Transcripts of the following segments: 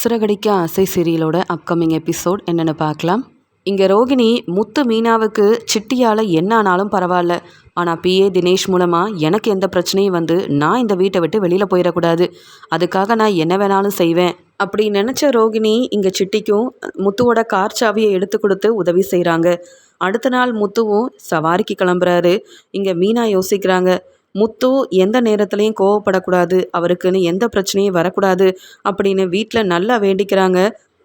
சிறகடிக்க ஆசை சீரியலோட upcoming episode என்னென்னு பார்க்கலாம். இங்கே ரோகிணி முத்து மீனாவுக்கு சிட்டியால் என்ன ஆனாலும் பரவாயில்ல. ஆனால் பிஏ தினேஷ் மூலமாக எனக்கு எந்த பிரச்சனையும் வந்து நான் இந்த வீட்டை விட்டு வெளியில் போயிடக்கூடாது. அதுக்காக நான் என்ன வேணாலும் செய்வேன். அப்படி நினச்ச ரோகிணி இங்கே சிட்டிக்கும் முத்துவோட கார் சாவியை எடுத்து கொடுத்து உதவி செய்கிறாங்க அடுத்த நாள் முத்துவும் சவாரிக்கு கிளம்புறாரு. இங்கே மீனா யோசிக்கிறாங்க. முத்து எந்த நேரத்துலையும் கோவப்படக்கூடாது அவருக்குன்னு எந்த பிரச்சனையும் வரக்கூடாது அப்படின்னு வீட்டில் நல்லா வேண்டிக்கிறாங்க.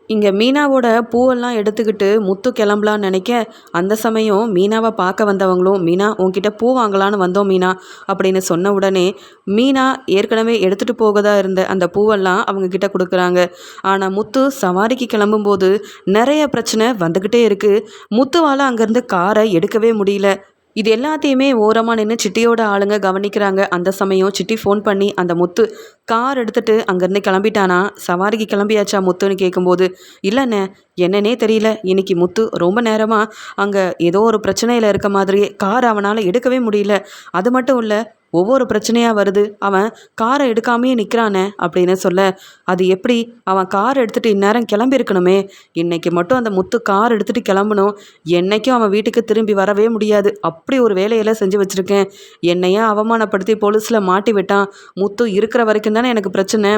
இங்கே மீனாவோட பூவெல்லாம் எடுத்துக்கிட்டு முத்து கிளம்பலான்னு நினைக்க அந்த சமயம் மீனாவை பார்க்க வந்தவங்களும் மீனா உன்கிட்ட பூ வாங்கலான்னு வந்தோம் மீனா அப்படின்னு சொன்ன உடனே மீனா ஏற்கனவே எடுத்துகிட்டு போகதா இருந்த அந்த பூவெல்லாம் அவங்க கிட்ட கொடுக்குறாங்க. ஆனால் முத்து சவாரிக்கு கிளம்பும்போது நிறைய பிரச்சனை வந்துக்கிட்டே இருக்குது முத்துவால் அங்கேருந்து காரை எடுக்கவே முடியல. இது எல்லாத்தையுமே ஓரமாக நின்று சிட்டியோட ஆளுங்க கவனிக்கிறாங்க. அந்த சமயம் சிட்டி ஃபோன் பண்ணி அந்த முத்து கார் எடுத்துகிட்டு அங்கேருந்து கிளம்பிட்டானா? சவாரிக்கு கிளம்பியாச்சா முத்துன்னு கேட்கும்போது இல்லைண்ணே என்னன்னே தெரியல. இன்னைக்கு முத்து ரொம்ப நேரமாக அங்கே ஏதோ ஒரு பிரச்சனையில் இருக்க மாதிரியே கார் அவனால் எடுக்கவே முடியல. அது மட்டும் இல்லை ஒவ்வொரு பிரச்சனையாக வருது. அவன் காரை எடுக்காமையே நிற்கிறானே அப்படின்னு சொல்ல அது எப்படி? அவன் கார் எடுத்துகிட்டு இந்நேரம் கிளம்பியிருக்கணுமே. இன்னைக்கு மட்டும் அந்த முத்து கார் எடுத்துகிட்டு கிளம்பணும். என்னைக்கும் அவன் வீட்டுக்கு திரும்பி வரவே முடியாது. அப்படி ஒரு வேலையெல்லாம் செஞ்சு வச்சுருக்கேன். என்னையே அவமானப்படுத்தி போலீஸில் மாட்டி விட்டான். முத்து இருக்கிற வரைக்கும் தானே எனக்கு பிரச்சனை.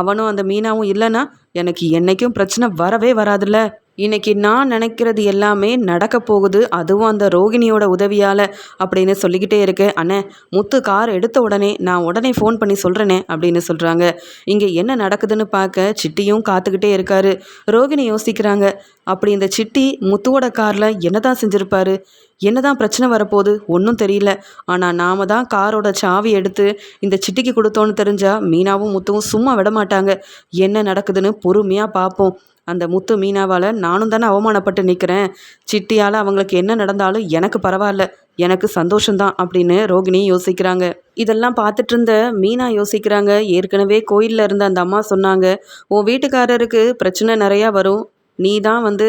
அவனும் அந்த மீனாவும் இல்லைன்னா எனக்கு என்னைக்கும் பிரச்சனை வரவே வராதுல்ல. இன்னைக்கு நான் நினைக்கிறது எல்லாமே நடக்க போகுது. அதுவும் அந்த ரோகிணியோட உதவியால் அப்படின்னு சொல்லிக்கிட்டே இருக்கு. அண்ணே முத்து கார் எடுத்த உடனே நான் உடனே ஃபோன் பண்ணி சொல்கிறேனே அப்படின்னு சொல்கிறாங்க இங்கே என்ன நடக்குதுன்னு பார்க்க சிட்டியும் காத்துக்கிட்டே இருக்காரு. ரோகிணி யோசிக்கிறாங்க அப்படி இந்த சிட்டி முத்துவோட காரில் என்ன தான் செஞ்சுருப்பாரு? என்னதான் பிரச்சனை வரப்போகுது? ஒன்றும் தெரியல. ஆனால் நாம தான் காரோட சாவி எடுத்து இந்த சிட்டிக்கு கொடுத்தோன்னு தெரிஞ்சால் மீனாவும் முத்துவும் சும்மா விட மாட்டாங்க என்ன நடக்குதுன்னு பொறுமையாக பார்ப்போம். அந்த முத்து மீனாவால் நானும் தானே அவமானப்பட்டு நிற்கிறேன் சிட்டியால் அவங்களுக்கு என்ன நடந்தாலும் எனக்கு பரவாயில்ல. எனக்கு சந்தோஷம்தான் அப்படின்னு ரோகிணி யோசிக்கிறாங்க. இதெல்லாம் பார்த்துட்டு இருந்த மீனா யோசிக்கிறாங்க. ஏற்கனவே கோயிலில் இருந்த அந்த அம்மா சொன்னாங்க உன் வீட்டுக்காரருக்கு பிரச்சனை நிறையா வரும். நீ தான் வந்து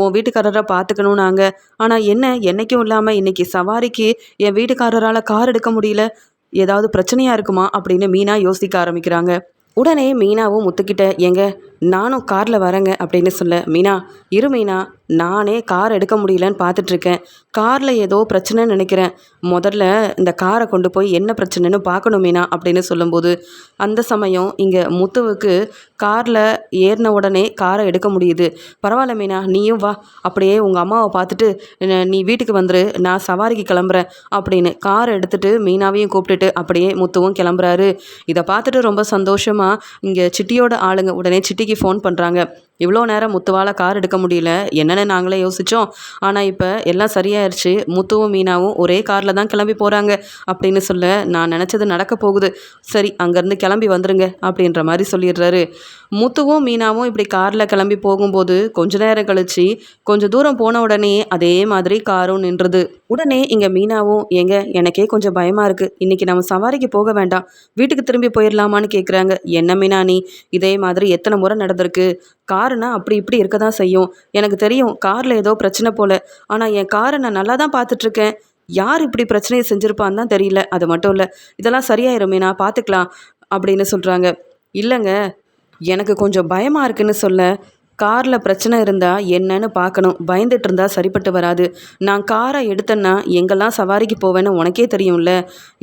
உன் வீட்டுக்காரரை பார்த்துக்கணும்னாங்க. ஆனால் என்ன என்றைக்கும் இல்லாமல் இன்றைக்கி சவாரிக்கு என் வீட்டுக்காரரால் கார் எடுக்க முடியல. ஏதாவது பிரச்சனையாக இருக்குமா? அப்படின்னு மீனா யோசிக்க ஆரம்பிக்கிறாங்க. உடனே மீனாவும் முத்துக்கிட்ட எங்க நானும் காரில் வரேங்க அப்படின்னு சொல்ல மீனா இரு மீனா நானே கார் எடுக்க முடியலன்னு பார்த்துட்ருக்கேன் காரில் ஏதோ பிரச்சனைன்னு நினைக்கிறேன். முதல்ல இந்த காரை கொண்டு போய் என்ன பிரச்சனைன்னு பார்க்கணும் மீனா அப்படின்னு சொல்லும்போது அந்த சமயம் இங்கே முத்துவுக்கு காரில் ஏறின உடனே காரை எடுக்க முடியுது. பரவாயில்ல மீனா நீயும் வா. அப்படியே உங்கள் அம்மாவை பார்த்துட்டு நீ வீட்டுக்கு வந்துரு. நான் சவாரிக்கு கிளம்புறேன் அப்படின்னு காரை எடுத்துகிட்டு மீனாவையும் கூப்பிட்டுட்டு அப்படியே முத்துவும் கிளம்புறாரு. இதை பார்த்துட்டு ரொம்ப சந்தோஷமாக இங்கே சிட்டியோட ஆளுங்க உடனே சிட்டி ஃபோன் பண்ணுறாங்க இவ்வளோ நேரம் முத்துவால் கார் எடுக்க முடியல. என்னென்னு நாங்களே யோசித்தோம் ஆனால் இப்போ எல்லாம் சரியாயிருச்சு. முத்துவும் மீனாவும் ஒரே காரில் தான் கிளம்பி போகிறாங்க அப்படின்னு சொல்ல நான் நினச்சது நடக்க போகுது. சரி அங்கேருந்து கிளம்பி வந்துருங்க அப்படின்ற மாதிரி சொல்லிடுறாரு. முத்துவும் மீனாவும் இப்படி காரில் கிளம்பி போகும்போது கொஞ்ச நேரம் கழிச்சு கொஞ்சம் தூரம் போன உடனே அதே மாதிரி காரும் நின்றுது. உடனே இங்கே மீனாவும் எங்க எனக்கே கொஞ்சம் பயமாக இருக்குது இன்றைக்கி நம்ம சவாரிக்கு போக வேண்டாம். வீட்டுக்கு திரும்பி போயிடலாமான்னு கேட்குறாங்க என்ன மீனா நீ? இதே மாதிரி எத்தனை முறை நடந்திருக்கு? காருனா அப்படி இப்படி இருக்க தான் செய்யும். எனக்கு தெரியும் காரில் ஏதோ பிரச்சனை போல். ஆனால் என் காரை நான் நல்லா தான் பார்த்துட்ருக்கேன் யார் இப்படி பிரச்சனையை செஞ்சுருப்பான்னு தான் தெரியல. அது மட்டும் இல்லை இதெல்லாம் சரியாயிருமே நான் பார்த்துக்கலாம் அப்படின்னு சொல்கிறாங்க இல்லைங்க எனக்கு கொஞ்சம் பயமாக இருக்குன்னு சொல்ல. காரில் பிரச்சனை இருந்தால் என்னன்னு பார்க்கணும் பயந்துட்டு இருந்தால் சரிப்பட்டு வராது. நான் காரை எடுத்தேன்னா எங்கெல்லாம் சவாரிக்கு போவேன்னு உனக்கே தெரியும்ல.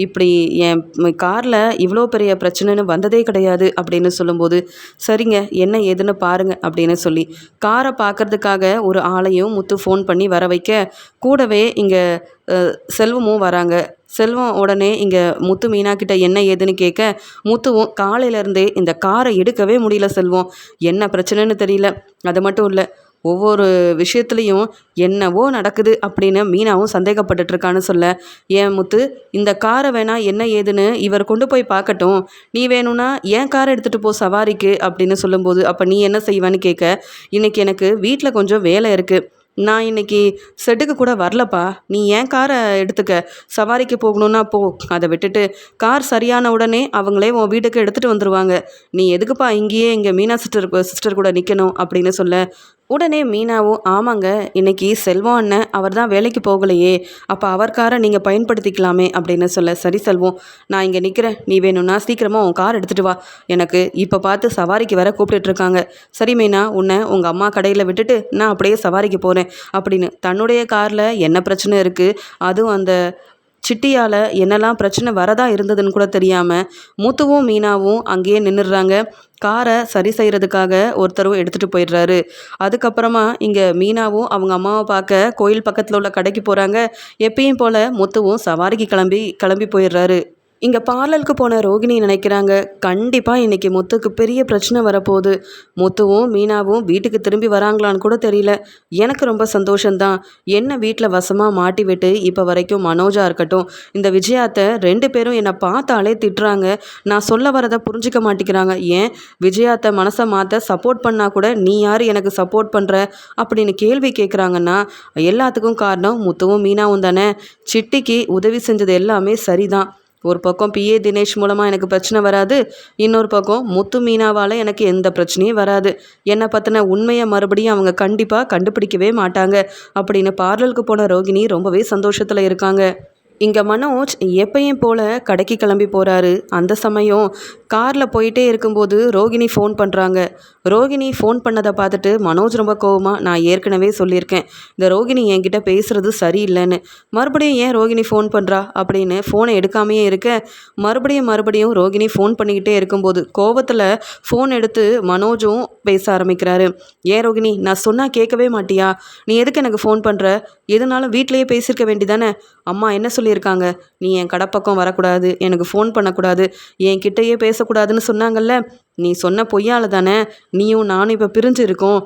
இப்படி என் காரில் இவ்வளோ பெரிய பிரச்சனைன்னு வந்ததே கிடையாது அப்படின்னு சொல்லும்போது சரிங்க என்ன ஏதுன்னு பாருங்கள் அப்படின்னு சொல்லி. காரை பார்க்குறதுக்காக ஒரு ஆளையும் முத்து ஃபோன் பண்ணி வர வைக்க. கூடவே இங்கே செல்வமும் வராங்க. செல்வம் உடனே இங்கே முத்து மீனா கிட்ட என்ன ஏதுன்னு கேட்க முத்துவும் காலையிலேருந்தே இந்த காரை எடுக்கவே முடியல செல்வம். என்ன பிரச்சனைன்னு தெரியல. அது மட்டும் இல்லை ஒவ்வொரு விஷயத்துலேயும் என்னவோ நடக்குது அப்படின்னு மீனாவும் சந்தேகப்பட்டுட்ருக்கான்னு சொல்ல. ஏன் முத்து இந்த காரை வேணா என்ன ஏதுன்னு இவர் கொண்டு போய் பார்க்கட்டும். நீ வேணும்னா ஏன் காரை எடுத்துகிட்டு போ சவாரிக்கு? அப்படின்னு சொல்லும்போது அப்போ நீ என்ன செய்வான்னு கேட்க இன்றைக்கி எனக்கு வீட்டில் கொஞ்சம் வேலை இருக்குது நான் இன்னைக்கு செட்டுக்கு கூட வரலப்பா. நீ ஏன் காரை எடுத்துக்க? சவாரிக்கு போகணுன்னா போ. அதை விட்டுட்டு கார் சரியான உடனே அவங்களே உன் வீட்டுக்கு எடுத்துகிட்டு வந்துடுவாங்க நீ எதுக்குப்பா இங்கேயே இங்கே மீனா சிஸ்டர் சிஸ்டர் கூட நிற்கணும் அப்படின்னு சொல்ல. உடனே மீனாவும் ஆமாங்க இன்னைக்கு செல்வம் அண்ணன் அவர் தான் வேலைக்கு போகலையே அப்போ அவர் காரை நீங்கள் பயன்படுத்திக்கலாமே அப்படின்னு சொல்ல சரி செல்வம் நான் இங்கே நிற்கிறேன் நீ வேணும்னா சீக்கிரமாக உன் கார் எடுத்துகிட்டு வா. எனக்கு இப்போ பார்த்து சவாரிக்கு வேற கூப்பிட்டுட்ருக்காங்க சரி மீனா உன்னை உங்கள் அம்மா கடையில் விட்டுட்டு நான் அப்படியே சவாரிக்கு போகிறேன் அப்படின்னு தன்னுடைய காரில் என்ன பிரச்சனை இருக்குது அதுவும் அந்த சிட்டியால் என்னெல்லாம் பிரச்சனை வரதா இருந்ததுன்னு கூட தெரியாமல் மூத்துவும் மீனாவும் அங்கேயே நின்றுடுறாங்க காரை சரி செய்கிறதுக்காக ஒருத்தரும் எடுத்துகிட்டு போயிடுறாரு. அதுக்கப்புறமா இங்கே மீனாவும் அவங்க அம்மாவை பார்க்க கோயில் பக்கத்தில் உள்ள கடைக்கு போகிறாங்க எப்பயும் போல் முத்துவும் சவாரிக்கு கிளம்பி கிளம்பி போயிடுறாரு. இங்கே பார்லருக்கு போன ரோகிணி நினைக்கிறாங்க. கண்டிப்பாக இன்றைக்கி முத்துக்கு பெரிய பிரச்சனை வரப்போகுது. முத்துவும் மீனாவும் வீட்டுக்கு திரும்பி வராங்களான்னு கூட தெரியல. எனக்கு ரொம்ப சந்தோஷந்தான் என்ன வீட்டில் வசமாக மாட்டி விட்டு இப்போ வரைக்கும் மனோஜா இருக்கட்டும் இந்த விஜயாத்தை ரெண்டு பேரும் என்னை பார்த்தாலே திட்டுறாங்க. நான் சொல்ல வரதை புரிஞ்சிக்க மாட்டேங்கிறாங்க. ஏன்? விஜயாத்தை மனசை மாற்ற சப்போர்ட் பண்ணால் கூட நீ யார் எனக்கு சப்போர்ட் பண்ணுற அப்படின்னு கேள்வி கேட்குறாங்கன்னா எல்லாத்துக்கும் காரணம் முத்துவும் மீனாவும் தானே. சிட்டிக்கு உதவி செஞ்சது எல்லாமே சரிதான். ஒரு பக்கம் பிஏ தினேஷ் மூலமாக எனக்கு பிரச்சனை வராது இன்னொரு பக்கம் முத்து மீனாவால் எனக்கு எந்த பிரச்சனையும் வராது. என்னை பற்றின உண்மையை மறுபடியும் அவங்க கண்டிப்பாக கண்டுபிடிக்கவே மாட்டாங்க. அப்படின்னு பார்லருக்கு போன ரோகிணி ரொம்பவே சந்தோஷத்தில் இருக்காங்க. இங்கே மனோஜ் எப்பயும் போல் கடைக்கு கிளம்பி போகிறாரு அந்த சமயம் காரில் போயிட்டே இருக்கும்போது ரோகிணி ஃபோன் பண்ணுறாங்க ரோகிணி ஃபோன் பண்ணதை பார்த்துட்டு மனோஜ் ரொம்ப கோவமாக நான் ஏற்கனவே சொல்லியிருக்கேன். இந்த ரோகிணி என்கிட்ட பேசுகிறது சரியில்லைன்னு. மறுபடியும் ஏன் ரோகிணி ஃபோன் பண்ணுறா அப்படின்னு ஃபோனை எடுக்காமையே இருக்க மறுபடியும் மறுபடியும் ரோகிணி ஃபோன் பண்ணிக்கிட்டே இருக்கும்போது கோவத்தில் ஃபோன் எடுத்து மனோஜும் பேச ஆரம்பிக்கிறாரு. ஏன் ரோகிணி நான் சொன்னால் கேட்கவே மாட்டியா? நீ எதுக்கு எனக்கு ஃபோன் பண்ணுற எதுனாலும் வீட்லேயே பேசியிருக்க வேண்டிதானே? அம்மா என்ன சொல்லியிருக்காங்க. நீ என் கடைப்பக்கம் வரக்கூடாது. எனக்கு ஃபோன் பண்ணக்கூடாது. என் கிட்டேயே பேசக்கூடாதுன்னு சொன்னாங்கல்ல? நீ சொன்ன பொய்யால் தானே? நீயும் நானும் இப்போ பிரிஞ்சு இருக்கோம்.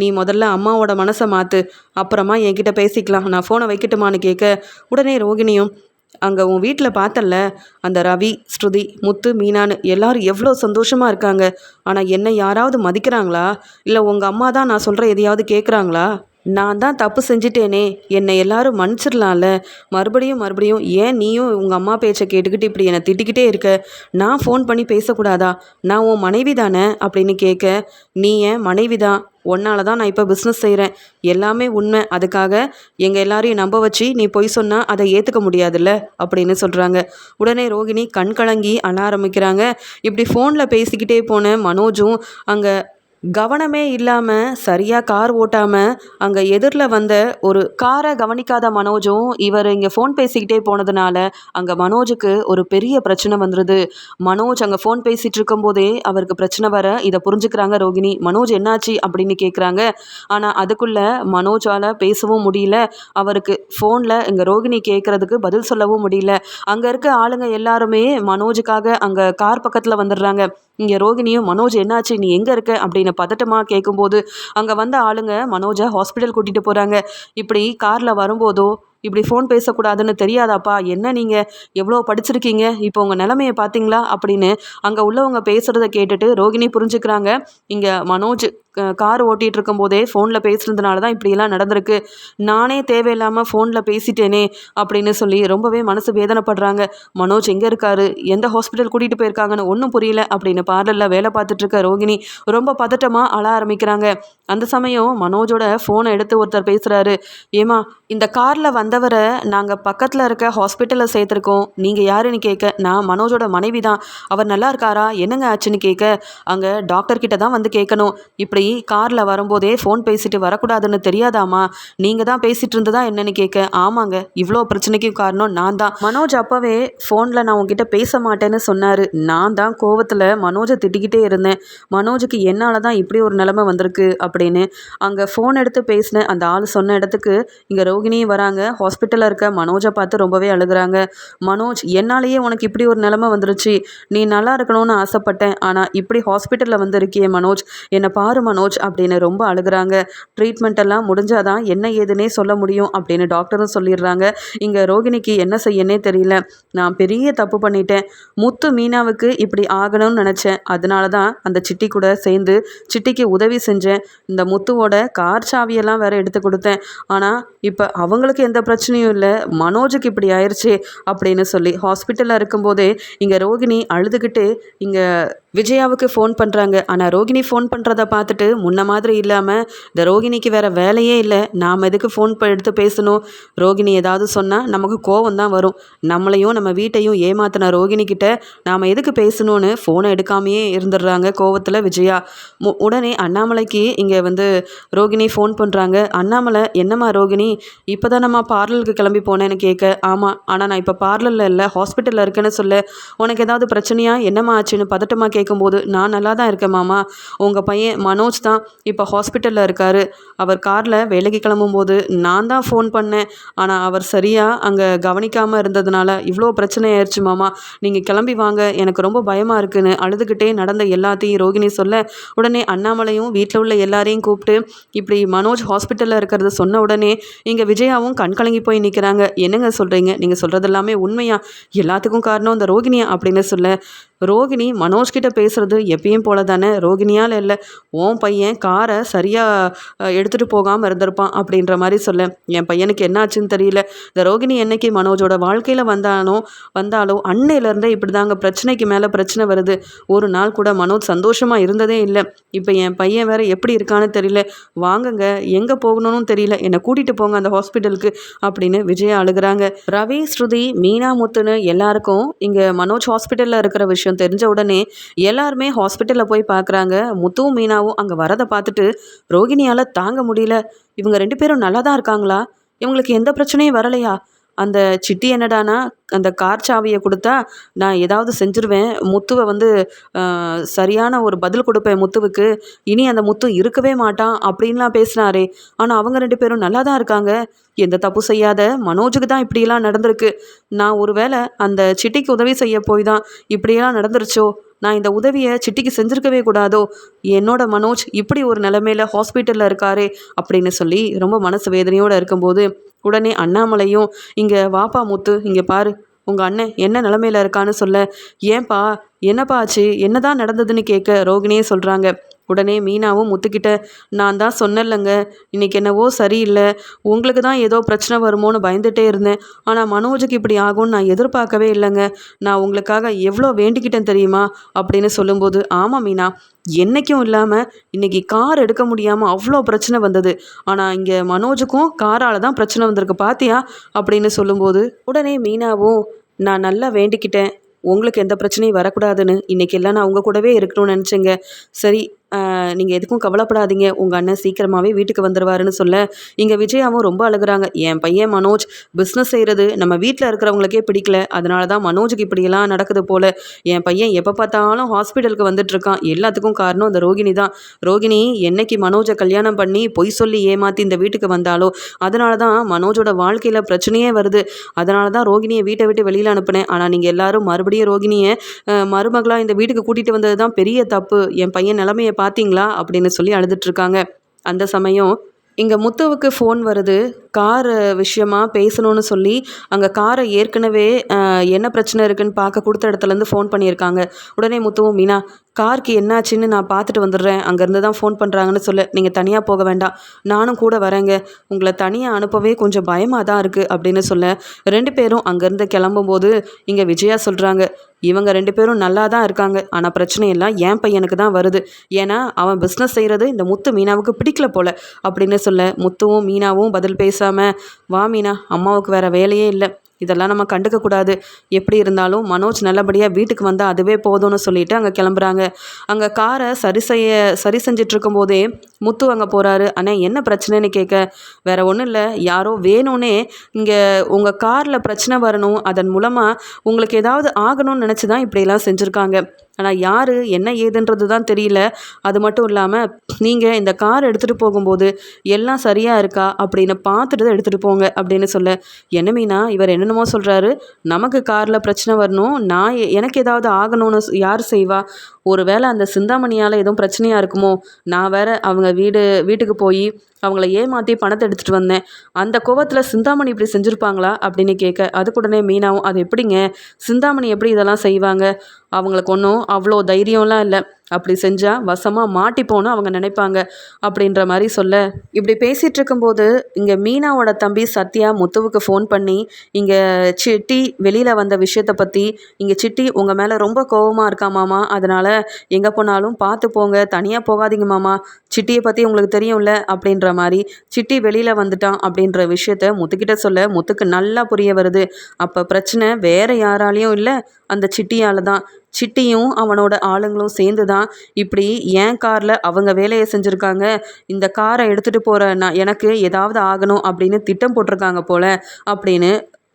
நீ முதல்ல அம்மாவோட மனசை மாற்று அப்புறமா என்கிட்ட பேசிக்கலாம். நான் ஃபோனை வைக்கட்டுமான்னு கேட்க உடனே ரோகிணியும் அங்கே உன் வீட்டில் பார்த்தல்ல? அந்த ரவி ஸ்ருதி முத்து மீனான்னு எல்லாரும் எவ்வளோ சந்தோஷமாக இருக்காங்க. ஆனால் என்னை யாராவது மதிக்கிறாங்களா? இல்லை உங்கள் அம்மா தான் நான் சொல்கிற எதையாவது கேட்குறாங்களா நான் தான் தப்பு செஞ்சிட்டேனே. என்னை எல்லாரும் மன்னிச்சிடலாம்ல. மறுபடியும் மறுபடியும் ஏன் நீயும் உங்கள் அம்மா பேச்சை கேட்டுக்கிட்டு இப்படி என்னை திட்டிக்கிட்டே இருக்க? நான் ஃபோன் பண்ணி பேசக்கூடாதா? நான் உன் மனைவி தானே? அப்படின்னு கேட்க நீ ஏன் மனைவி தான். உன்னால தான் நான் இப்போ பிஸ்னஸ் செய்கிறேன் எல்லாமே உண்மை. அதுக்காக எங்கள் எல்லாரையும் நம்ப வச்சு நீ பொய் சொன்னால் அதை ஏற்றுக்க முடியாதுல்ல? அப்படின்னு சொல்கிறாங்க உடனே ரோகிணி கண் கலங்கி அழ ஆரம்பிக்கிறாங்க. இப்படி ஃபோனில் பேசிக்கிட்டே போன மனோஜும் அங்கே கவனமே இல்லாமல் சரியாக கார் ஓட்டாமல் அங்கே எதிரில் வந்த ஒரு காரை கவனிக்காத மனோஜும் இவர் இங்கே ஃபோன் பேசிக்கிட்டே போனதுனால அங்கே மனோஜுக்கு ஒரு பெரிய பிரச்சனை வந்துடுது மனோஜ் அங்கே ஃபோன் பேசிகிட்டு இருக்கும்போதே அவருக்கு பிரச்சனை வர இதை புரிஞ்சுக்கிறாங்க ரோகிணி. மனோஜ் என்னாச்சு அப்படின்னு கேட்குறாங்க ஆனால் அதுக்குள்ளே மனோஜால் பேசவும் முடியல. அவருக்கு ஃபோனில் இங்கே ரோகிணி கேட்குறதுக்கு பதில் சொல்லவும் முடியல. அங்கே இருக்க ஆளுங்க எல்லாருமே மனோஜுக்காக அங்கே கார் பக்கத்தில் வந்துடுறாங்க. இங்கே ரோகிணியும் மனோஜ் என்னாச்சு? நீ எங்கே இருக்க? அப்படின்னு பதட்டமாக கேட்கும்போது அங்கே வந்த ஆளுங்க மனோஜை ஹாஸ்பிட்டல் கூட்டிகிட்டு போகிறாங்க இப்படி காரில் வரும்போதோ இப்படி ஃபோன் பேசக்கூடாதுன்னு தெரியாதாப்பா? என்ன நீங்கள் எவ்வளோ படிச்சிருக்கீங்க? இப்போ உங்கள் நிலமையை பார்த்தீங்களா? அப்படின்னு அங்கே உள்ளவங்க பேசுகிறத கேட்டுட்டு ரோகிணி புரிஞ்சுக்கிறாங்க. இங்கே மனோஜ் கார் ஓட்டிகிட்டு இருக்கும்போதே ஃபோனில் பேசுனதுனால தான் இப்படியெல்லாம் நடந்திருக்கு. நானே தேவையில்லாமல் ஃபோனில் பேசிட்டேனே அப்படின்னு சொல்லி ரொம்பவே மனசு வேதனைப்படுறாங்க. மனோஜ் எங்கே இருக்காரு? எந்த ஹாஸ்பிட்டல் கூட்டிகிட்டு போயிருக்காங்கன்னு ஒன்றும் புரியல அப்படின்னு பார்லரில் வேலை பார்த்துட்ருக்க ரோகிணி ரொம்ப பதட்டமாக அழ ஆரம்பிக்கிறாங்க. அந்த சமயம் மனோஜோட ஃபோனை எடுத்து ஒருத்தர் பேசுகிறாரு ஏமா இந்த காரில் வந்த வந்தவரை நாங்கள் பக்கத்தில் இருக்க ஹாஸ்பிட்டலில் சேர்த்துருக்கோம். நீங்கள் யாருன்னு கேட்க நான் மனோஜோட மனைவி தான். அவர் நல்லா இருக்காரா? என்னங்க ஆச்சுன்னு கேட்க அங்கே டாக்டர்கிட்ட தான் வந்து கேட்கணும். இப்படி காரில் வரும்போதே ஃபோன் பேசிட்டு வரக்கூடாதுன்னு தெரியாதாமா நீங்கள் தான் பேசிகிட்டு இருந்ததா என்னன்னு கேட்க ஆமாங்க இவ்வளோ பிரச்சனைக்கும் காரணம் நான் தான். மனோஜ் அப்போவே ஃபோனில் நான் உங்ககிட்ட பேச மாட்டேன்னு சொன்னார். நான் தான் கோவத்தில் மனோஜை திட்டிக்கிட்டே இருந்தேன். மனோஜுக்கு என்னால் தான் இப்படி ஒரு நிலைமை வந்திருக்கு அப்படின்னு அங்கே ஃபோன் எடுத்து பேசின அந்த ஆள் சொன்ன இடத்துக்கு இங்கே ரோகிணியும் வராங்க. ஹாஸ்பிட்டலில் இருக்க மனோஜை பார்த்து ரொம்பவே அழுகுறாங்க. மனோஜ் என்னாலேயே உனக்கு இப்படி ஒரு நிலமை வந்துருச்சு. நீ நல்லா இருக்கணும்னு ஆசைப்பட்டேன். ஆனால் இப்படி ஹாஸ்பிட்டலில் வந்து இருக்கியே மனோஜ். என்னை பாரு மனோஜ் அப்படின்னு ரொம்ப அழுகுறாங்க. ட்ரீட்மெண்ட் எல்லாம் முடிஞ்சாதான் என்ன ஏதுன்னே சொல்ல முடியும் அப்படின்னு டாக்டரும் சொல்லிடுறாங்க. இங்கே ரோகிணிக்கு என்ன செய்யனே தெரியல. நான் பெரிய தப்பு பண்ணிட்டேன். முத்து மீனாவுக்கு இப்படி ஆகணும்னு நினச்சேன். அதனால தான் அந்த சிட்டி கூட சேர்ந்து சிட்டிக்கு உதவி செஞ்சேன். இந்த முத்துவோட கார் சாவியெல்லாம் வேற எடுத்து கொடுத்தேன். ஆனால் இப்போ அவங்களுக்கு எந்த பிரச்சனையும் இல்லை. மனோஜுக்கு இப்படி ஆயிடுச்சு அப்படின்னு சொல்லி ஹாஸ்பிட்டலில் இருக்கும்போதே இங்கே ரோகிணி அழுதுகிட்டு இங்கே விஜயாவுக்கு ஃபோன் பண்ணுறாங்க ஆனால் ரோகிணி ஃபோன் பண்ணுறத பார்த்துட்டு முன்ன மாதிரி இல்லாமல் இந்த ரோகிணிக்கு வேறு வேலையே இல்லை. நாம் எதுக்கு ஃபோன் எடுத்து பேசணும்? ரோகிணி ஏதாவது சொன்னால் நமக்கு கோவம் தான் வரும். நம்மளையும் நம்ம வீட்டையும் ஏமாத்தின ரோகிணிக்கிட்ட நாம் எதுக்கு பேசணும்னு ஃபோனை எடுக்காமையே இருந்துடுறாங்க கோவத்தில் விஜயா. மு உடனே அண்ணாமலைக்கு இங்கே வந்து ரோகிணி ஃபோன் பண்ணுறாங்க அண்ணாமலை என்னம்மா ரோகிணி இப்போ தான் நம்ம பார்லருக்கு கிளம்பி போனேன்னு கேட்க ஆமாம் ஆனால் நான் இப்போ பார்லரில் இல்லை ஹாஸ்பிட்டலில் இருக்கேன்னு சொல்ல. உனக்கு ஏதாவது பிரச்சனையா? என்னம்மா ஆச்சுன்னு பதட்டமாக கேட்கும்போது நான் நல்லா தான் இருக்கேன் மாமா. உங்கள் பையன் மனோஜ் தான் இப்போ ஹாஸ்பிட்டலில் இருக்கார். அவர் காரில் வேலைக்கு கிளம்பும்போது நான் தான் ஃபோன் பண்ணேன். ஆனால் அவர் சரியாக அங்கே கவனிக்காமல் இருந்ததுனால இவ்வளோ பிரச்சனை ஆயிடுச்சு மாமா. நீங்கள் கிளம்பி வாங்க. எனக்கு ரொம்ப பயமாக இருக்குன்னு அழுதுகிட்டே நடந்த எல்லாத்தையும் ரோகிணி சொல்ல உடனே அண்ணாமலையும் வீட்டில் உள்ள எல்லாரையும் கூப்பிட்டு இப்படி மனோஜ் ஹாஸ்பிட்டலில் இருக்கிறத சொன்ன உடனே இங்கே விஜயாவும் கண் கலங்கி போய் நிற்கிறாங்க என்னங்க சொல்கிறீங்க நீங்கள் சொல்கிறதெல்லாமே உண்மையா? எல்லாத்துக்கும் காரணம் இந்த ரோகிணியா அப்படின்னு சொல்ல ரோகிணி மனோஜ்கிட்ட பேசுகிறது எப்பயும் போல தானே ரோகிணியால் இல்லை ஓன் பையன் காரை சரியாக எடுத்துகிட்டு போகாமல் இருந்திருப்பான் அப்படின்ற மாதிரி சொல்ல. என் பையனுக்கு என்னாச்சுன்னு தெரியல. இந்த ரோகிணி என்னைக்கு மனோஜோட வாழ்க்கையில் வந்தானோ வந்தாலோ அன்னையிலேருந்தே இப்படி தாங்க பிரச்சனைக்கு மேலே பிரச்சனை வருது. ஒரு நாள் கூட மனோஜ் சந்தோஷமாக இருந்ததே இல்லை. இப்போ என் பையன் வேற எப்படி இருக்கான்னு தெரியல. வாங்குங்க எங்கே போகணும்னு தெரியல. என்னை கூட்டிகிட்டு போங்க அந்த ஹாஸ்பிட்டலுக்கு அப்படின்னு விஜயா அழுகிறாங்க. ரவி ஸ்ருதி மீனா முத்துன்னு எல்லாருக்கும் இங்கே மனோஜ் ஹாஸ்பிட்டலில் இருக்கிற விஷயம் தெரிஞ்ச உடனே எல்லாருமே ஹாஸ்பிட்டலில் போய் பார்க்குறாங்க முத்துவும் மீனாவும் அங்கே வரதை பார்த்துட்டு ரோகிணியால் தாங்க முடியல. இவங்க ரெண்டு பேரும் நல்லா தான் இருக்காங்களா? இவங்களுக்கு எந்த பிரச்சனையும் வரலையா? அந்த சிட்டி என்னடானா அந்த கார் சாவியை கொடுத்தா நான் ஏதாவது செஞ்சுருவேன். முத்துவை வந்து சரியான ஒரு பதில் கொடுப்பேன் முத்துவுக்கு. இனி அந்த முத்து இருக்கவே மாட்டான் அப்படின்லாம் பேசினாரே. ஆனால் அவங்க ரெண்டு பேரும் நல்லா தான் இருக்காங்க. எந்த தப்பு செய்யாத மனோஜுக்கு தான் இப்படியெல்லாம் நடந்திருக்கு. நான் ஒருவேளை அந்த சிட்டிக்கு உதவி செய்ய போய் தான் இப்படியெல்லாம் நடந்துருச்சோ? நான் இந்த உதவியை சிட்டிக்கு செஞ்சுருக்கவே கூடாதோ? என்னோட மனோஜ் இப்படி ஒரு நிலமையில ஹாஸ்பிட்டலில் இருக்காரே அப்படின்னு சொல்லி ரொம்ப மனசு வேதனையோடு இருக்கும்போது உடனே அண்ணாமலையும் இங்கே வாப்பா முத்து இங்கே பாரு. உங்கள் அண்ணன் என்ன நிலமையில இருக்கான்னு சொல்ல. ஏன்பா என்னப்பா ஆச்சு? என்னதான் நடந்ததுன்னு கேட்க ரோகிணியே சொல்கிறாங்க உடனே மீனாவும் முத்துக்கிட்ட நான் தான் சொன்னேன்லங்க. இன்னைக்கு என்னவோ சரியில்லை. உங்களுக்கு தான் ஏதோ பிரச்சனை வருமோன்னு பயந்துட்டே இருந்தேன். ஆனால் மனோஜுக்கு இப்படி ஆகும்னு நான் எதிர்பார்க்கவே இல்லைங்க. நான் உங்களுக்காக எவ்வளோ வேண்டிக்கிட்டேன் தெரியுமா? அப்படின்னு சொல்லும்போது ஆமாம் மீனா. என்னைக்கும் இல்லாமல் இன்னைக்கு கார் எடுக்க முடியாமல் அவ்வளோ பிரச்சனை வந்தது. ஆனால் இங்கே மனோஜுக்கும் காரால் தான் பிரச்சனை வந்திருக்கு. பாத்தியா? அப்படின்னு சொல்லும்போது உடனே மீனாவும் நான் நல்லா வேண்டிக்கிட்டேன். உங்களுக்கு எந்த பிரச்சனையும் வரக்கூடாதுன்னு. இன்றைக்கி எல்லாம் நான் உங்கள் கூடவே இருக்கணும்னு நினச்சேங்க. சரி நீங்கள் எதுக்கும் கவலைப்படாதீங்க. உங்கள் அண்ணன் சீக்கிரமாகவே வீட்டுக்கு வந்துடுவாருன்னு சொல்ல இங்கே விஜயாவும் ரொம்ப அழுகுறாங்க. என் பையன் மனோஜ் பிஸ்னஸ் செய்கிறது நம்ம வீட்டில் இருக்கிறவங்களுக்கே பிடிக்கல. அதனால தான் மனோஜுக்கு இப்படியெல்லாம் நடக்குது போல். என் பையன் எப்போ பார்த்தாலும் ஹாஸ்பிட்டலுக்கு வந்துட்டுருக்கான். எல்லாத்துக்கும் காரணம் அந்த ரோகிணி தான். ரோகிணி என்னைக்கு மனோஜை கல்யாணம் பண்ணி பொய் சொல்லி ஏமாற்றி இந்த வீட்டுக்கு வந்தாலோ அதனால தான் மனோஜோட வாழ்க்கையில் பிரச்சனையே வருது. அதனால தான் ரோகிணியை வீட்டை விட்டு வெளியில் அனுப்புனேன். ஆனால் நீங்கள் எல்லாரும் மறுபடியும் ரோகிணியை மருமகளாக இந்த வீட்டுக்கு கூட்டிகிட்டு வந்தது தான் பெரிய தப்பு. என் பையன் நிலமையை பார்த்தீங்களா அப்படின்னு சொல்லி அழுதுட்டு இருக்காங்க. அந்த சமயம் இங்கே முத்துவுக்கு ஃபோன் வருது. கார் விஷயமா பேசணும்னு சொல்லி அங்கே காரை ஏற்கனவே என்ன பிரச்சனை இருக்குன்னு பார்க்க கொடுத்த இடத்துலேருந்து ஃபோன் பண்ணியிருக்காங்க. உடனே முத்துவும் மீனா காருக்கு என்னாச்சுன்னு நான் பார்த்துட்டு வந்துடுறேன். அங்கேருந்து தான் ஃபோன் பண்ணுறாங்கன்னு சொல்ல. நீங்கள் தனியாக போக வேண்டாம். நானும் கூட வரேங்க. உங்களை தனியாக அனுப்பவே கொஞ்சம் பயமாக தான் இருக்குது அப்படின்னு சொல்ல ரெண்டு பேரும் அங்கேருந்து கிளம்பும்போது இங்கே விஜயா சொல்கிறாங்க இவங்க ரெண்டு பேரும் நல்லா தான் இருக்காங்க. ஆனால் பிரச்சனை எல்லாம் என் பையனுக்கு தான் வருது. ஏன்னா அவன் பிஸ்னஸ் செய்கிறது இந்த முத்து மீனாவுக்கு பிடிக்கல போல அப்படின்னு சொல்ல முத்துவும் மீனாவும் பதில் பேச பேசாமல் வா மீனா அம்மாவுக்கு வேறு வேலையே இல்லை. இதெல்லாம் நம்ம கண்டுக்க கூடாது. எப்படி இருந்தாலும் மனோஜ் நல்லபடியாக வீட்டுக்கு வந்தால் அதுவே போதும்னு சொல்லிட்டு அங்கே கிளம்புறாங்க. அங்கே காரை சரி செய்ய சரி செஞ்சிட்ருக்கும் போதே முத்து அங்கே போகிறாரு ஆனால் என்ன பிரச்சனைன்னு கேட்க வேற ஒன்றும் இல்லை. யாரோ வேணும்னே இங்கே உங்கள் காரில் பிரச்சனை வரணும். அதன் மூலமாக உங்களுக்கு ஏதாவது ஆகணும்னு நினச்சி தான் இப்படியெல்லாம் செஞ்சுருக்காங்க. ஆனால் யார் என்ன ஏதுன்றது தான் தெரியல. அது மட்டும் இல்லாமல் நீங்கள் இந்த கார் எடுத்துகிட்டு போகும்போது எல்லாம் சரியாக இருக்கா? அப்படின்னு பார்த்துட்டு தான் எடுத்துகிட்டு போங்க அப்படின்னு சொல்ல. என்ன மீனா இவர் என்னென்னமோ சொல்கிறாரு நமக்கு காரில் பிரச்சனை வரணும். நான் எனக்கு ஏதாவது ஆகணும்னு யார் செய்வா? ஒருவேளை அந்த சிந்தாமணியால் எதுவும் பிரச்சனையாக இருக்குமோ? நான் வேற அவங்க வீடு வீட்டுக்கு போய் அவங்கள ஏமாற்றி பணத்தை எடுத்துகிட்டு வந்தேன். அந்த கோவத்தில் சிந்தாமணி இப்படி செஞ்சுருப்பாங்களா? அப்படின்னு கேட்க அதுக்கு உடனே மீனாவும் அது எப்படிங்க? சிந்தாமணி எப்படி இதெல்லாம் செய்வாங்க? அவங்களுக்கு ஒன்றும் அவ்வளோ தைரியம்லாம் இல்லை. அப்படி செஞ்சால் வசமாக மாட்டிப்போன்னு அவங்க நினைப்பாங்க அப்படின்ற மாதிரி சொல்ல. இப்படி பேசிகிட்டு இருக்கும்போது இங்கே மீனாவோட தம்பி சத்யா முத்துவுக்கு ஃபோன் பண்ணி இங்கே சிட்டி வெளியில் வந்த விஷயத்தை பற்றி இங்கே சிட்டி உங்கள் மேலே ரொம்ப கோபமாக இருக்கா மாமா? அதனால் எங்கே போனாலும் பார்த்து போங்க தனியாக போகாதீங்க மாமா. சிட்டியை பற்றி உங்களுக்கு தெரியும்ல அப்படின்ற மாதிரி சிட்டி வெளியில் வந்துட்டான் அப்படின்ற விஷயத்த முத்துக்கிட்ட சொல்ல முத்துக்கு நல்லா புரிய வருது. அப்போ பிரச்சனை வேறு யாராலையும் இல்லை அந்த சிட்டியால் தான். சிட்டியும் அவனோட ஆளுங்களும் சேர்ந்து தான் இப்படி ஏன் காரில் அவங்க வேலையை செஞ்சுருக்காங்க? இந்த காரை எடுத்துகிட்டு போகிற நான் எனக்கு ஏதாவது ஆகணும் அப்படின்னு திட்டம் போட்டிருக்காங்க போல் அப்படின்னு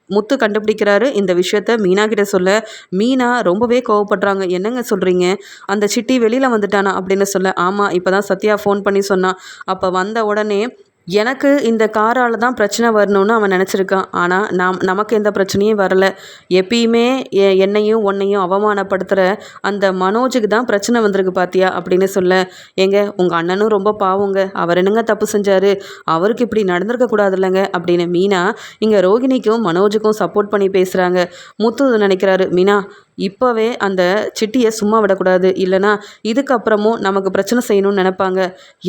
முத்து கண்டுபிடிக்கிறாரு. இந்த விஷயத்த மீனா கிட்ட சொல்ல மீனா ரொம்பவே கோவப்படுறாங்க. என்னங்க சொல்கிறீங்க அந்த சிட்டி வெளியில் வந்துட்டானா? அப்படின்னு சொல்ல ஆமாம் இப்போ தான் சத்யா ஃபோன் பண்ணி சொன்னான் அப்போ வந்த உடனே எனக்கு இந்த காரால் தான் பிரச்சனை வரணும்னு அவன் நினச்சிருக்கான். ஆனால் நாம் நமக்கு எந்த பிரச்சனையும் வரல. எப்பயுமே எ- என்னையும் உன்னையும் அவமானப்படுத்துகிற அந்த மனோஜுக்கு தான் பிரச்சனை வந்திருக்கு பாத்தியா? அப்படின்னு சொல்ல ஏங்க உங்கள் அண்ணனும் ரொம்ப பாவங்க. அவர் என்னங்க தப்பு செஞ்சார்? அவருக்கு இப்படி நடந்திருக்க கூடாது இல்லைங்க அப்படின்னு மீனா இங்கே ரோகிணிக்கும் மனோஜுக்கும் சப்போர்ட் பண்ணி பேசுகிறாங்க முத்து நினைக்கிறாரு மீனா இப்போவே அந்த சிட்டியை சும்மா விடக்கூடாது. இல்லைனா இதுக்கப்புறமும் நமக்கு பிரச்சனை செய்யணும்னு நினைப்பாங்க.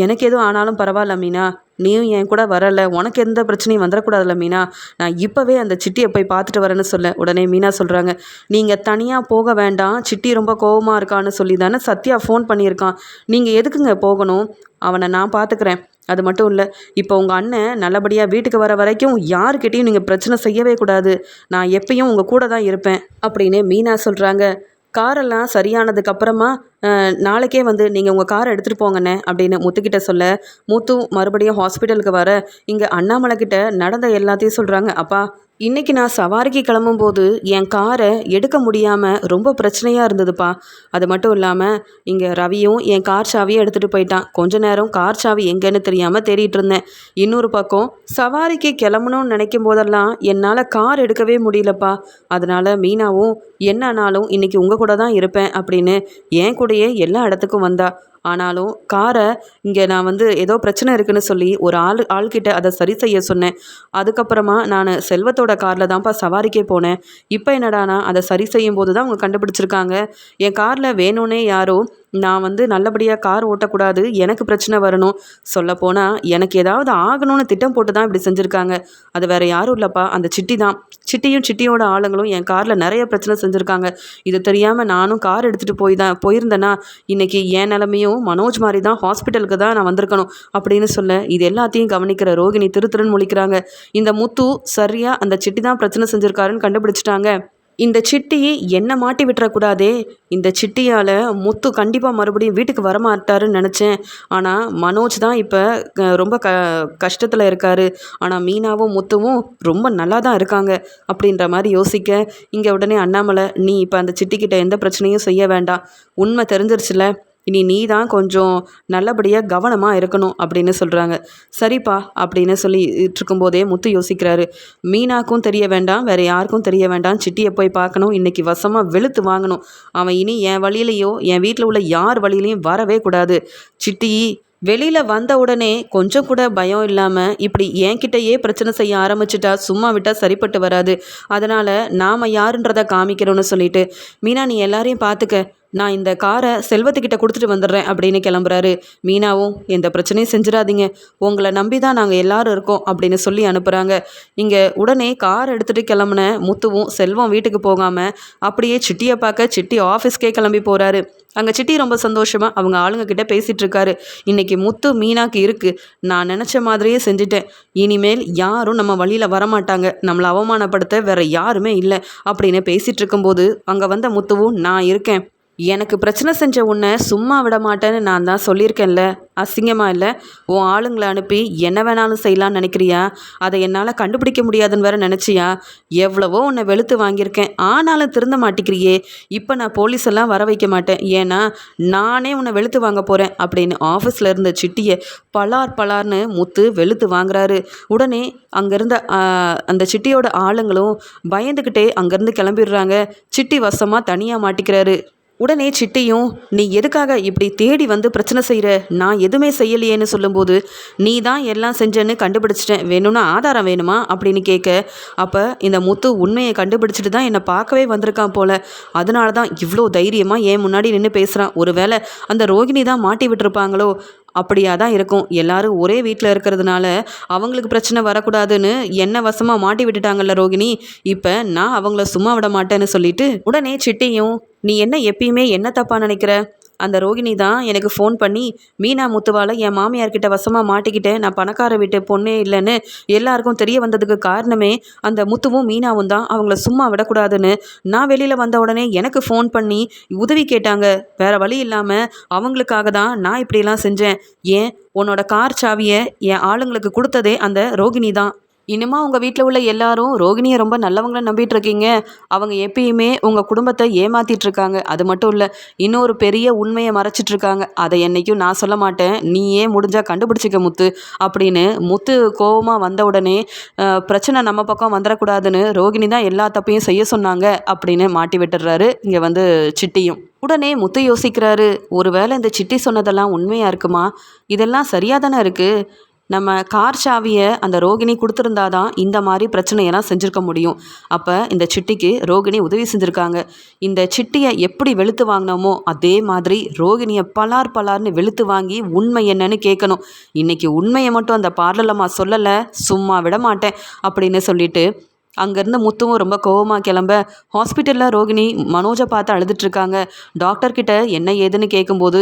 எனக்கு எதுவும் ஆனாலும் பரவாயில்ல மீனா. நீயும் என் கூட வரல. உனக்கு எந்த பிரச்சனையும் வந்துடக்கூடாதுல்ல மீனா. நான் இப்போவே அந்த சிட்டியை போய் பார்த்துட்டு வரேன்னு சொல்ல. உடனே மீனா சொல்கிறாங்க நீங்கள் தனியாக போக வேண்டாம். சிட்டி ரொம்ப கோவமாக இருக்கான்னு சொல்லி தானே சத்யா ஃபோன் பண்ணியிருக்கான். நீங்கள் எதுக்குங்க போகணும்? அவனை நான் பார்த்துக்கிறேன். அது மட்டும் இல்லை இப்போ உங்கள் அண்ணன் நல்லபடியாக வீட்டுக்கு வர வரைக்கும் யாருக்கிட்டேயும் நீங்கள் பிரச்சனை செய்யவே கூடாது. நான் எப்பயும் உங்கள் கூட தான் இருப்பேன் அப்படின்னு மீனா சொல்கிறாங்க காரெல்லாம் சரியானதுக்கப்புறமா நாளைக்கே வந்து நீங்கள் உங்கள் காரை எடுத்துகிட்டு போங்கண்ணே அப்படின்னு முத்துக்கிட்ட சொல்ல முத்து மறுபடியும் ஹாஸ்பிட்டலுக்கு வர. இங்கே அண்ணாமலை கிட்ட நடந்த எல்லாத்தையும் சொல்கிறாங்க அப்பா இன்றைக்கி நான் சவாரிக்கு கிளம்பும்போது என் காரை எடுக்க முடியாமல் ரொம்ப பிரச்சனையாக இருந்ததுப்பா. அது மட்டும் இல்லாமல் இங்கே ரவியும் என் கார் சாவியை எடுத்துகிட்டு போயிட்டான். கொஞ்ச நேரம் கார் சாவி எங்கேன்னு தெரியாமல் தேடிட்டு இருந்தேன். இன்னொரு பக்கம் சவாரிக்கு கிளம்பணும்னு நினைக்கும் போதெல்லாம் என்னால் கார் எடுக்கவே முடியலப்பா. அதனால் மீனாவும் என்னன்னாலும் இன்னைக்கு உங்கள் கூட தான் இருப்பேன் அப்படின்னு என் கூட கூடயே எல்லா இடத்துக்கும் வந்தா ஆனாலும் காரை இங்கே நான் வந்து ஏதோ பிரச்சனை இருக்குன்னு சொல்லி ஒரு ஆள் ஆள்கிட்ட அதை சரி செய்ய சொன்னேன். அதுக்கப்புறமா நான் செல்வத்தோட காரில் தான்ப்பா சவாரிக்கே போனேன். இப்போ என்னடானா அதை சரி செய்யும் போது தான் அவங்க கண்டுபிடிச்சிருக்காங்க. என் காரில் வேணும்னே யாரோ நான் வந்து நல்லபடியாக கார் ஓட்டக்கூடாது எனக்கு பிரச்சனை வரணும். சொல்லப்போனால் எனக்கு ஏதாவது ஆகணும்னு திட்டம் போட்டு தான் இப்படி செஞ்சுருக்காங்க. அது வேறு யாரும் இல்லைப்பா அந்த சிட்டி தான். சிட்டியும் சிட்டியோட ஆளுங்களும் என் காரில் நிறைய பிரச்சனை செஞ்சுருக்காங்க. இது தெரியாமல் நானும் கார் எடுத்துகிட்டு போய் தான் போயிருந்தேன்னா இன்றைக்கி என் நிலமையும் மனோஜ் மாதிரி தான் ஹாஸ்பிட்டலுக்கு தான் நான் வந்திருக்கணும் அப்படின்னு சொல்ல இது எல்லாத்தையும் கவனிக்கிற ரோகிணி திருத்திறன் முழிக்கிறாங்க. இந்த முத்து சரியாக அந்த சிட்டி தான் பிரச்சனை செஞ்சுருக்காருன்னு கண்டுபிடிச்சிட்டாங்க. இந்த சிட்டி என்ன மாட்டி விட்டுறக்கூடாதே? இந்த சிட்டியால் முத்து கண்டிப்பாக மறுபடியும் வீட்டுக்கு வரமாட்டாருன்னு நினச்சேன். ஆனால் மனோஜ் தான் இப்போ ரொம்ப க கஷ்டத்தில் இருக்காரு. ஆனால் மீனாவும் முத்துவும் ரொம்ப நல்லா தான் இருக்காங்க அப்படின்ற மாதிரி யோசிக்க இங்கே உடனே அண்ணாமலை நீ இப்போ அந்த சிட்டிக்கிட்ட எந்த பிரச்சனையும் செய்ய வேண்டாம். உண்மை தெரிஞ்சிருச்சுல? இனி நீ தான் கொஞ்சம் நல்லபடியாக கவனமாக இருக்கணும் அப்படின்னு சொல்கிறாங்க சரிப்பா அப்படின்னு சொல்லி இருக்கும்போதே முத்து யோசிக்கிறாரு. மீனாக்கும் தெரிய வேண்டாம் வேறு யாருக்கும் தெரிய வேண்டாம். சிட்டியை போய் பார்க்கணும் இன்றைக்கி வசமாக வெளுத்து வாங்கணும். அவன் இனி என் வழியிலையோ என் வீட்டில் உள்ள யார் வழியிலையும் வரவே கூடாது. சிட்டி வெளியில் வந்த உடனே கொஞ்சம் கூட பயம் இல்லாமல் இப்படி என்கிட்டயே பிரச்சனை செய்ய ஆரம்பிச்சிட்டா சும்மா விட்டால் சரிப்பட்டு வராது. அதனால் நாம் யாருன்றதை காமிக்கிறோன்னு சொல்லிட்டு மீனா நீ எல்லாரையும் பார்த்துக்க. நான் இந்த காரை செல்வத்துக்கிட்ட கொடுத்துட்டு வந்துடுறேன் அப்படின்னு கிளம்புறாரு. மீனாவும் எந்த பிரச்சனையும் செஞ்சிடாதீங்க. உங்களை நம்பி தான் நாங்கள் எல்லாரும் இருக்கோம் அப்படின்னு சொல்லி அனுப்புகிறாங்க இங்கே உடனே கார் எடுத்துகிட்டு கிளம்புன முத்துவும் செல்வம் வீட்டுக்கு போகாமல் அப்படியே சிட்டியை பார்க்க சிட்டி ஆஃபீஸ்க்கே கிளம்பி போகிறாரு அங்கே சிட்டி ரொம்ப சந்தோஷமாக அவங்க ஆளுங்க கிட்ட பேசிகிட்டு இருக்காரு. இன்றைக்கி முத்து மீனாக்கு இருக்குது நான் நினச்ச மாதிரியே செஞ்சுட்டேன். இனிமேல் யாரும் நம்ம வழியில் வரமாட்டாங்க. நம்மளை அவமானப்படுத்த வேற யாருமே இல்லை அப்படின்னு பேசிகிட்டு இருக்கும்போது அங்கே வந்த முத்துவும் நான் இருக்கேன். எனக்கு பிரச்சனை செஞ்ச உன்னை சும்மா விட மாட்டேன்னு நான் தான் சொல்லியிருக்கேன்ல. அசிங்கமா இல்லை? உன் ஆளுங்களை அனுப்பி என்ன வேணாலும் செய்யலாம்னு நினைக்கிறியா? அதை என்னால் கண்டுபிடிக்க முடியாதுன்னு வேற நினச்சியா? எவ்வளவோ உன்னை வெளுத்து வாங்கியிருக்கேன். ஆனாலும் திருந்த மாட்டேங்கிறியே இப்போ நான் போலீஸ் எல்லாம் வர வைக்க மாட்டேன். ஏன்னா நானே உன்னை வெளுத்து வாங்க போகிறேன் அப்படின்னு ஆஃபீஸில் இருந்த சிட்டியை பலார் பலார்னு முத்து வெளுத்து வாங்குறாரு. உடனே அங்கேருந்த அந்த சிட்டியோட ஆளுங்களும் பயந்துக்கிட்டே அங்கேருந்து கிளம்பிடுறாங்க. சிட்டி வசமாக தனியாக மாட்டிக்கிறாரு. உடனே சிட்டியும் நீ எதுக்காக இப்படி தேடி வந்து பிரச்சனை செய்கிற நான் எதுவுமே செய்யலையேன்னு சொல்லும்போது நீ தான் எல்லாம் செஞ்சேன்னு கண்டுபிடிச்சிட்டேன். வேணும்னா ஆதாரம் வேணுமா? அப்படின்னு கேட்க அப்போ இந்த முத்து உண்மையை கண்டுபிடிச்சிட்டு தான் என்னை பார்க்கவே வந்திருக்கான் போல. அதனால தான் இவ்வளோ தைரியமாக ஏன் முன்னாடி நின்று பேசுகிறான் ஒருவேளை அந்த ரோகிணி தான் மாட்டி விட்டுருப்பாங்களோ? அப்படியா தான் இருக்கும். எல்லாரும் ஒரே வீட்டில் இருக்கிறதுனால அவங்களுக்கு பிரச்சனை வரக்கூடாதுன்னு என்ன வசமாக மாட்டி விட்டுட்டாங்கல்ல ரோகிணி. இப்போ நான் அவங்கள சும்மா விட மாட்டேன்னு சொல்லிட்டு உடனே சிட்டியும் நீ என்ன எப்பயுமே என்ன தப்பாக நினைக்கிற? அந்த ரோகிணி தான் எனக்கு ஃபோன் பண்ணி மீனா முத்துவால் என் மாமியார்கிட்ட வசமாக மாட்டிக்கிட்டேன். நான் பணக்கார வீட்டு பொண்ணே இல்லைன்னு எல்லாருக்கும் தெரிய வந்ததுக்கு காரணமே அந்த முத்துவும் மீனாவும் தான். அவங்கள சும்மா விடக்கூடாதுன்னு நான் வெளியில் வந்த உடனே எனக்கு ஃபோன் பண்ணி உதவி கேட்டாங்க. வேற வழி இல்லாமல் அவங்களுக்காக தான் நான் இப்படியெல்லாம் செஞ்சேன். ஏன்? உன்னோட கார் சாவியை என் ஆளுங்களுக்கு கொடுத்ததே அந்த ரோகிணி தான். இனிமா உங்கள் வீட்டில் உள்ள எல்லாரும் ரோகிணியை ரொம்ப நல்லவங்கள நம்பிட்டு இருக்கீங்க அவங்க எப்பயுமே உங்கள் குடும்பத்தை ஏமாத்திட்டு இருக்காங்க அது மட்டும் இல்லை இன்னொரு பெரிய உண்மையை மறைச்சிட்டு இருக்காங்க அதை என்றைக்கும் நான் சொல்ல மாட்டேன். நீயே முடிஞ்சால் கண்டுபிடிச்சிக்க முத்து அப்படின்னு முத்து கோவமாக வந்த உடனே பிரச்சனை நம்ம பக்கம் வந்துடக்கூடாதுன்னு ரோகிணி தான் எல்லா தப்பையும் செய்ய சொன்னாங்க அப்படின்னு மாட்டி விட்டுடுறாரு. இங்கே வந்து சிட்டியும். உடனே முத்து யோசிக்கிறாரு ஒருவேளை இந்த சிட்டி சொன்னதெல்லாம் உண்மையாக இருக்குமா? இதெல்லாம் சரியாக தானே இருக்குது நம்ம கார் சாவியை அந்த ரோகிணி கொடுத்துருந்தா தான் இந்த மாதிரி பிரச்சனையெல்லாம் செஞ்சுருக்க முடியும். அப்போ இந்த சிட்டிக்கு ரோகிணி உதவி செஞ்சுருக்காங்க. இந்த சிட்டியை எப்படி வெளுத்து வாங்கினோமோ அதே மாதிரி ரோகிணியை பலார் பலார்னு வெளுத்து வாங்கி உண்மை என்னன்னு கேட்கணும் இன்னைக்கு உண்மையை மட்டும் அந்த பார்லலம்மா சொல்லலை சும்மா விட மாட்டேன் அப்படின்னு சொல்லிட்டு அங்கேருந்து முத்துவும் ரொம்ப கோவமாக கிளம்ப ஹாஸ்பிட்டலில் ரோகிணி மனோஜை பார்த்து அழுதுட்டு இருக்காங்க. டாக்டர்கிட்ட என்ன ஏதுன்னு கேட்கும்போது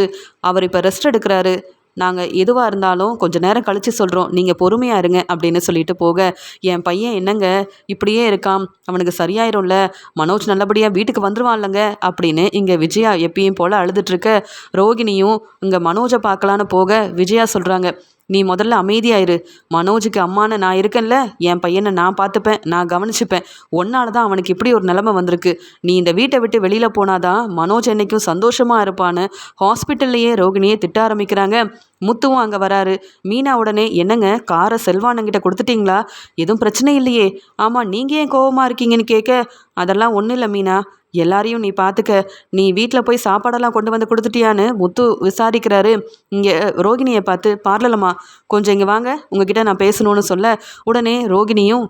அவர் இப்போ ரெஸ்ட் எடுக்கிறாரு. நாங்கள் எதுவாக இருந்தாலும் கொஞ்ச நேரம் கழித்து சொல்கிறோம் நீங்கள் பொறுமையாக இருங்க அப்படின்னு சொல்லிட்டு போக என் பையன் என்னங்க? இப்படியே இருக்கான். அவனுக்கு சரியாயிரும்ல. மனோஜ் நல்லபடியாக வீட்டுக்கு வந்துருவான்லங்க. அப்படின்னு இங்கே விஜயா எப்பயும் போல் அழுதுட்டுருக்க ரோகிணியும் இங்கே மனோஜை பார்க்கலான்னு போக விஜயா சொல்கிறாங்க நீ முதல்ல அமைதியாயிரு மனோஜுக்கு அம்மான்னு நான் இருக்கேன்ல. என் பையனை நான் பார்த்துப்பேன். நான் கவனிச்சுப்பேன். ஒன்னால தான் அவனுக்கு இப்படி ஒரு நிலைமை வந்திருக்கு. நீ இந்த வீட்டை விட்டு வெளியில் போனாதான் மனோஜ் என்னைக்கும் சந்தோஷமாக இருப்பான்னு ஹாஸ்பிட்டல்லையே ரோகிணியை திட்ட ஆரம்பிக்கிறாங்க. முத்துவும் அங்கே வராரு. மீனா உடனே என்னங்க காரை செல்வானங்கிட்ட கொடுத்துட்டீங்களா? எதுவும் பிரச்சனை இல்லையே. ஆமாம் நீங்கள் ஏன் கோவமாக இருக்கீங்கன்னு கேட்க அதெல்லாம் ஒன்றும் இல்லை மீனா. எல்லாரையும் நீ பார்த்துக்க நீ வீட்டில் போய் சாப்பாடெல்லாம் கொண்டு வந்து கொடுத்துட்டியான்னு முத்து விசாரிக்கிறாரு. இங்கே ரோகிணியை பார்த்து பார்லலம்மா கொஞ்சம் இங்கே வாங்க. உங்ககிட்ட நான் பேசணும்னு சொல்ல. உடனே ரோகிணியும்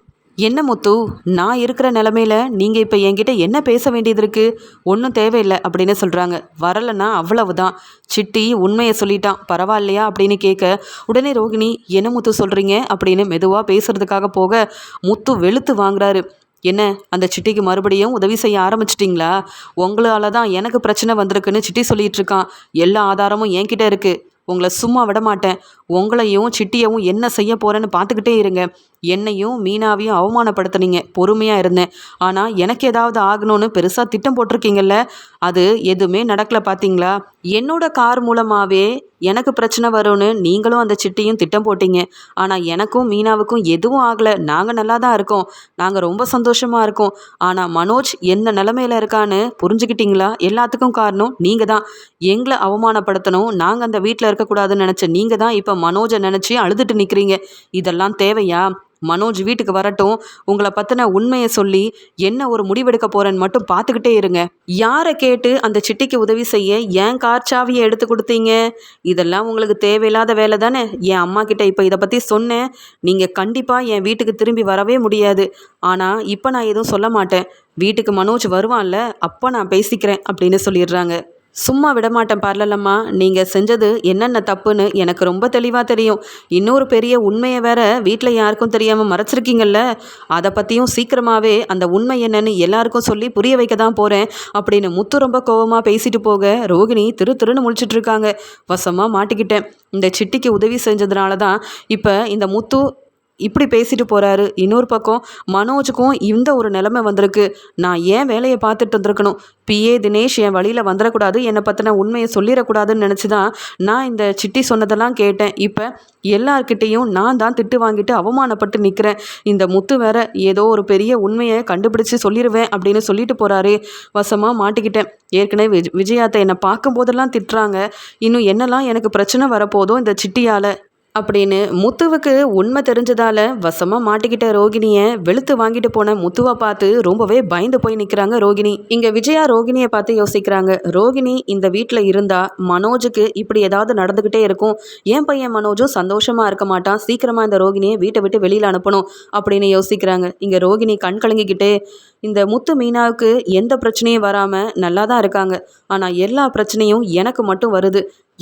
என்ன முத்து நான் இருக்கிற நிலமையில நீங்கள் இப்போ என்கிட்ட என்ன பேச வேண்டியது இருக்குது ஒன்றும் தேவையில்லை அப்படின்னு சொல்கிறாங்க வரலைன்னா அவ்வளவுதான். சிட்டி உண்மையை சொல்லிட்டான். பரவாயில்லையா அப்படின்னு கேட்க உடனே ரோகிணி என்ன முத்து சொல்கிறீங்க அப்படின்னு மெதுவாக பேசுறதுக்காக போக முத்து வெளுத்து வாங்குறாரு. என்ன அந்த சிட்டிக்கு மறுபடியும் உதவி செய்ய ஆரம்பிச்சிட்டிங்களா? உங்களால தான் எனக்கு பிரச்சனை வந்திருக்குன்னு சிட்டி சொல்லிட்டு இருக்கான். எல்லா ஆதாரமும் என்கிட்ட இருக்கு. உங்களை சும்மா விட மாட்டேன். உங்களையும் சிட்டியவும் என்ன செய்ய போறேன்னு பார்த்துக்கிட்டே இருங்க. என்னையும் மீனாவையும் அவமானப்படுத்துனீங்க. பொறுமையாக இருந்தேன். ஆனால் எனக்கு ஏதாவது ஆகணும்னு பெருசாக திட்டம் போட்டிருக்கீங்கல்ல? அது எதுவுமே நடக்கல பார்த்தீங்களா என்னோட கார் மூலமாகவே எனக்கு பிரச்சனை வரும்னு நீங்களும் அந்த சிட்டியும் திட்டம் போட்டீங்க. ஆனால் எனக்கும் மீனாவுக்கும் எதுவும் ஆகலை. நாங்கள் நல்லா தான் இருக்கோம். நாங்கள் ரொம்ப சந்தோஷமாக இருக்கோம். ஆனால் மனோஜ் என்ன நிலமையில இருக்கான்னு புரிஞ்சுக்கிட்டீங்களா? எல்லாத்துக்கும் காரணம் நீங்கள் தான் எங்களை அவமானப்படுத்தணும். நாங்கள் அந்த வீட்டில் இருக்கக்கூடாதுன்னு நினச்ச நீங்கள் தான் இப்போ மனோஜை நினச்சி அழுதுட்டு நிற்கிறீங்க இதெல்லாம் தேவையா? மனோஜ் வீட்டுக்கு வரட்டும். உங்களை பற்றின உண்மையை சொல்லி என்ன ஒரு முடிவெடுக்க போகிறேன்னு மட்டும் பார்த்துக்கிட்டே இருங்க. யாரை கேட்டு அந்த சிட்டிக்கு உதவி செய்ய ஏன் கார் சாவியை எடுத்து கொடுத்தீங்க? இதெல்லாம் உங்களுக்கு தேவையில்லாத வேலை தானே? என் அம்மா கிட்ட இப்போ இதை பற்றி சொன்னேன். நீங்கள் கண்டிப்பாக என் வீட்டுக்கு திரும்பி வரவே முடியாது. ஆனால் இப்போ நான் எதுவும் சொல்ல மாட்டேன். வீட்டுக்கு மனோஜ் வருவான்ல அப்போ நான் பேசிக்கிறேன் அப்படின்னு சொல்லிடுறாங்க. சும்மா விடமாட்டேன் பார்லலம்மா. நீங்கள் செஞ்சது என்னென்ன தப்புன்னு எனக்கு ரொம்ப தெளிவாக தெரியும். இன்னொரு பெரிய உண்மையை வேற வீட்டில் யாருக்கும் தெரியாமல் மறைச்சிருக்கீங்கல்ல? அதை பற்றியும் சீக்கிரமாகவே அந்த உண்மை என்னன்னு எல்லாருக்கும் சொல்லி புரிய வைக்க தான் போகிறேன் அப்படின்னு முத்து ரொம்ப கோவமாக பேசிட்டு போக ரோகிணி திரு திருன்னு முழிச்சிட்டு இருக்காங்க. வசமாக மாட்டிக்கிட்டேன். இந்த சிட்டிக்கு உதவி செஞ்சதுனால தான் இப்போ இந்த முத்து இப்படி பேசிட்டு போறாரு. இன்னொரு பக்கம் மனோஜுக்கும் இந்த ஒரு நிலைமை வந்திருக்கு. நான் ஏன் வேலையை பார்த்துட்டு வந்திருக்கணும்? பிஏ தினேஷ் என் வழியில் வந்துடக்கூடாது. என்னை பற்றின உண்மையை சொல்லிடக்கூடாதுன்னு நினச்சி தான் நான் இந்த சிட்டி சொன்னதெல்லாம் கேட்டேன். இப்போ எல்லார்கிட்டேயும் நான் தான் திட்டு வாங்கிட்டு அவமானப்பட்டு நிற்கிறேன் இந்த முத்து வேற ஏதோ ஒரு பெரிய உண்மையை கண்டுபிடிச்சு சொல்லிடுவேன் அப்படின்னு சொல்லிட்டு போறாரே. வசமாக மாட்டிக்கிட்டேன். ஏற்கனவே விஜ் விஜயாத்தை என்னை பார்க்கும்போதெல்லாம் திட்டுறாங்க. இன்னும் என்னெல்லாம் எனக்கு பிரச்சனை வரப்போதோ இந்த சிட்டியால். அப்படின்னு முத்துவுக்கு உண்மை தெரிஞ்சதால வசமாக மாட்டிக்கிட்ட ரோகிணியை வெளுத்து வாங்கிட்டு போன முத்துவை பார்த்து ரொம்பவே பயந்து போய் நிற்கிறாங்க ரோகிணி. இங்கே விஜயா ரோகிணியை பார்த்து யோசிக்கிறாங்க. ரோகிணி இந்த வீட்டில் இருந்தா மனோஜுக்கு இப்படி ஏதாவது நடந்துக்கிட்டே இருக்கும். என் பையன் மனோஜும் சந்தோஷமாக இருக்க மாட்டான். சீக்கிரமாக இந்த ரோகிணியை வீட்டை விட்டு வெளியில் அனுப்பணும் அப்படின்னு யோசிக்கிறாங்க. இங்கே ரோகிணி கண் கலங்கிக்கிட்டே இந்த முத்து மீனாவுக்கு எந்த பிரச்சனையும் வராமல் நல்லா தான் இருக்காங்க. ஆனால் எல்லா பிரச்சனையும் எனக்கு மட்டும் வருது.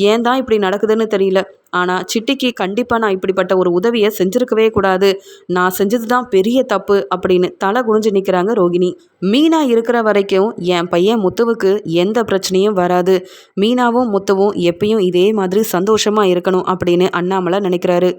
ஏன் தான் இப்படி நடக்குதுன்னு தெரியல. ஆனால் சிட்டிக்கு கண்டிப்பாக நான் இப்படிப்பட்ட ஒரு உதவியை செஞ்சுருக்கவே கூடாது. நான் செஞ்சது தான் பெரிய தப்பு அப்படின்னு தலை குனிஞ்சு நிற்கிறாங்க ரோகிணி. மீனா இருக்கிற வரைக்கும் என் பையன் முத்துவுக்கு எந்த பிரச்சனையும் வராது. மீனாவும் முத்துவும் எப்பயும் இதே மாதிரி சந்தோஷமாக இருக்கணும் அப்படின்னு அண்ணாமலை நினைக்கிறாரு.